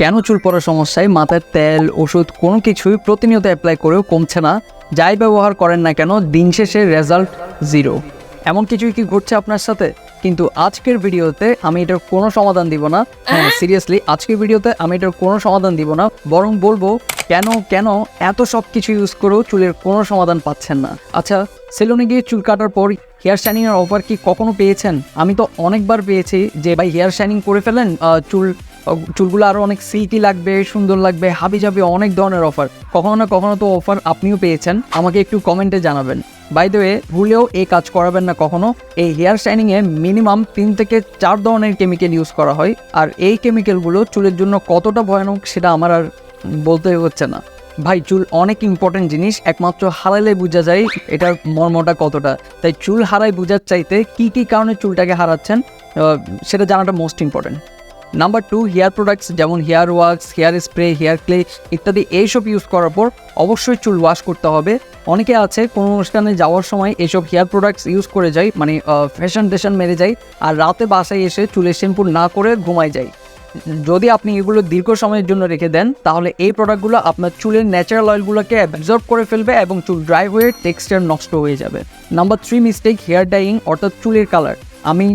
কেন চুল পড়ার সমস্যায়? মাথার তেল ওষুধ কোনো কিছুই প্রতিনিয়ত অ্যাপ্লাই করেও কমছে না। যাই ব্যবহার করেন না কেন দিন শেষে রেজাল্ট জিরো এমন কিছুই কি ঘটছে আপনার সাথে? কিন্তু আজকের ভিডিওতে আমি এটার কোনো সমাধান দিব না। হ্যাঁ সিরিয়াসলি আজকের ভিডিওতে আমি এটার কোনো সমাধান দিব না। বরং বলব কেন কেন এত সব কিছু ইউজ করেও চুলের কোনো সমাধান পাচ্ছেন না? আচ্ছা সেলুনে গিয়ে চুল কাটার পর হেয়ার শাইনিংয়ের অফার কি কখনো পেয়েছেন? আমি তো অনেকবার পেয়েছি যে ভাই হেয়ার শাইনিং করে ফেলেন চুল চুলগুলো আরও অনেক সিল্কি লাগবে, সুন্দর লাগবে, হাবি যাবে অনেক ধরনের অফার কখনো না কখনো তো অফার আপনিও পেয়েছেন। আমাকে একটু কমেন্টে জানাবেন। বাই দ্য ওয়ে ভুলেও এই কাজ করাবেন না কখনো। এই হেয়ার শাইনিংয়ে মিনিমাম তিন থেকে চার ধরনের কেমিক্যাল ইউজ করা হয়। আর এই কেমিক্যালগুলো চুলের জন্য কতটা ভয়ানক সেটা আমার আর বলতে হচ্ছে না। ভাই, চুল অনেক ইম্পর্টেন্ট জিনিস। একমাত্র হারাইলে বোঝা যায় এটার মর্মটা কতটা। তাই চুল হারাই বোঝার চাইতে কি কি কারণে চুলটাকে হারাচ্ছেন সেটা জানাটা most important number two hair products যেমন hair wax hair spray hair clay ইত্যাদি এইসব ইউজ করার পর অবশ্যই চুল ওয়াশ করতে হবে। অনেকে আছে, কোনো অনুষ্ঠানে যাওয়ার সময় এসব হেয়ার প্রোডাক্টস ইউজ করে যায় মানে ফ্যাশন টেশন মেরে যায় আর রাতে বাসায় এসে চুলের শ্যাম্পু না করে ঘুমায় যায়। যদি আপনি এগুলো দীর্ঘ সময়ের জন্য রেখে দেন, তাহলে এই প্রোডাক্টগুলো আপনার চুলের ন্যাচারাল অয়েলগুলোকে অ্যাবজর্ব করে ফেলবে এবং চুল ড্রাই হয়ে টেক্সচার নষ্ট হয়ে যাবে। Number three mistake hair dyeing অর্থাৎ চুলের কালার আমি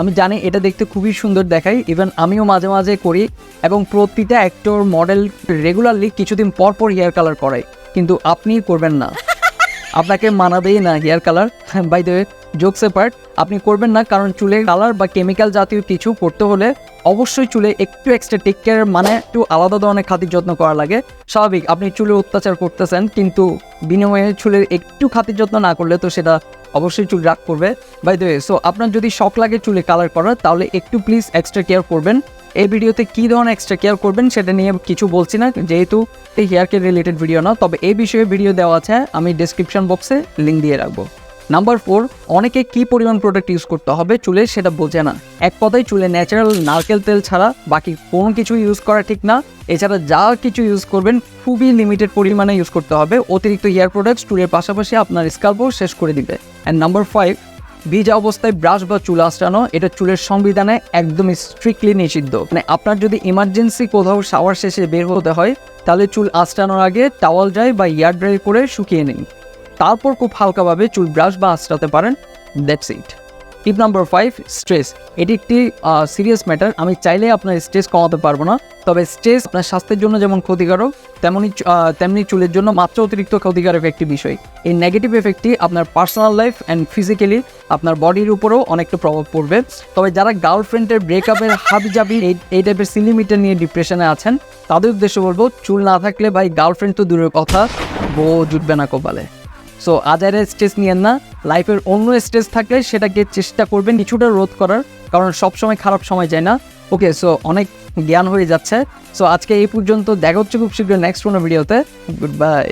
আমি জানি এটা দেখতে খুবই সুন্দর দেখায়। ইভেন আমিও মাঝে মাঝে করি এবং প্রতিটা অ্যাক্টর মডেল রেগুলারলি কিছুদিন পর পর হেয়ার কালার করায় কিন্তু আপনি করবেন না। আপনাকে মানাবেই না hair colour by the jokes part আপনি করবেন না কারণ চুলে কালার বা কেমিক্যাল জাতীয় কিছু করতে হলে অবশ্যই চুলে একটু এক্সট্রা টেক কেয়ার মানে একটু আলাদা ধরনের খাতির যত্ন করা লাগে। স্বাভাবিক আপনি চুলে অত্যাচার করতেছেন কিন্তু বিনিময়ে চুলের একটু খাতির যত্ন না করলে তো সেটা অবশ্যই চুল রাগ করবে বাই দ্য সো আপনার যদি শখ লাগে চুলে কালার করার, তাহলে একটু প্লিজ এক্সট্রা কেয়ার করবেন। এই ভিডিওতে কী ধরনের এক্সট্রা কেয়ার করবেন সেটা নিয়ে কিছু বলছি না, যেহেতু এই হেয়ার কেয়ার রিলেটেড ভিডিও না, তবে এই বিষয়ে ভিডিও দেওয়া আছে, আমি ডেসক্রিপশন বক্সে লিঙ্ক দিয়ে রাখব। নাম্বার ফোর অনেকে কি পরিমাণ প্রোডাক্ট ইউজ করতে হবে চুলে সেটা বোঝে না। এক কথায় চুলে ন্যাচারাল নারকেল তেল ছাড়া বাকি কোনো কিছু ইউজ করা ঠিক না। এছাড়া যা কিছু ইউজ করবেন খুবই লিমিটেড পরিমাণে ইউজ করতে হবে। অতিরিক্ত হেয়ার প্রোডাক্টস চুলের পাশাপাশি আপনার স্কাল্পও শেষ করে দিবে। অ্যান্ড নাম্বার ফাইভ ভিজা অবস্থায় ব্রাশ বা চুল আঁচড়ানো, এটা চুলের সংবিধানে একদম স্ট্রিক্টলি নিষিদ্ধ। মানে আপনার যদি ইমার্জেন্সি কোথাও শাওয়ার শেষে বের হতে হয়, তাহলে চুল আঁচড়ানোর আগে টাওয়াল ড্রাই বা ইয়ার ড্রাই করে শুকিয়ে নিন। তারপর খুব হালকাভাবে চুল ব্রাশ বা আঁচড়াতে পারেন। That's it tip number five stress এটি একটি সিরিয়াস ম্যাটার আমি চাইলে আপনার স্ট্রেস কমাতে পারব না। তবে স্ট্রেস আপনার স্বাস্থ্যের জন্য যেমন ক্ষতিকারক তেমনই তেমনি চুলের জন্য মাত্র অতিরিক্ত ক্ষতিকারক একটি বিষয়। এই নেগেটিভ এফেক্টটি আপনার পার্সোনাল লাইফ অ্যান্ড ফিজিক্যালি আপনার বডির উপরেও অনেকটা প্রভাব পড়বে। তবে যারা গার্লফ্রেন্ডের ব্রেকআপের হাবি জাবি এই এই টাইপের সিলিমিটার নিয়ে ডিপ্রেশনে আছেন, তাদের উদ্দেশ্যে বলব, চুল না থাকলে ভাই গার্লফ্রেন্ড তো দূরের কথা বউ জুটবে না কপালে। সো আজারের স্ট্রেস নিয়েন না লাইফের অন্য স্ট্রেস থাকলে সেটাকে চেষ্টা করবেন কিছুটা রোধ করার, কারণ সবসময় খারাপ সময় যায় না। ওকে সো অনেক জ্ঞান হয়ে যাচ্ছে। সো আজকে এই পর্যন্ত, দেখা হচ্ছে খুব শীঘ্র নেক্সট কোনো ভিডিওতে গুড বাই